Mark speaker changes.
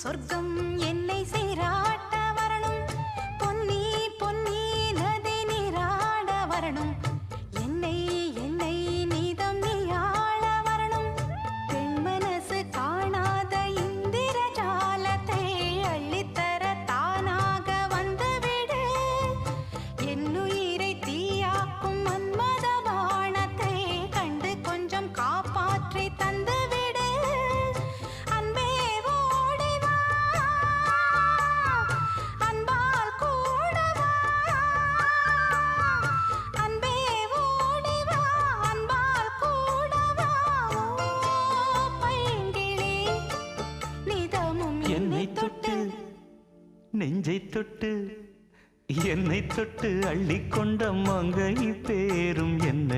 Speaker 1: சொர்க்கம் என்னை சீராட்ட வரணும். பொன்னி பொன்னி நதி நீராட வரணும். என்னை என்னை நீதம் நீயாள வரணும். பெண் மனசு காணாத இந்திர ஜாலத்தை அள்ளித்தர தானாக வந்துவிடு. என்னுயிரை தீயாக்கும் மன்மத பானத்தை கண்டு கொஞ்சம் காப்பாற்றி தந்துவிடு.
Speaker 2: என்னை தொட்டு நெஞ்சை தொட்டு என்னை தொட்டு அள்ளிக்கொண்ட மங்கை பேரும் என்னடி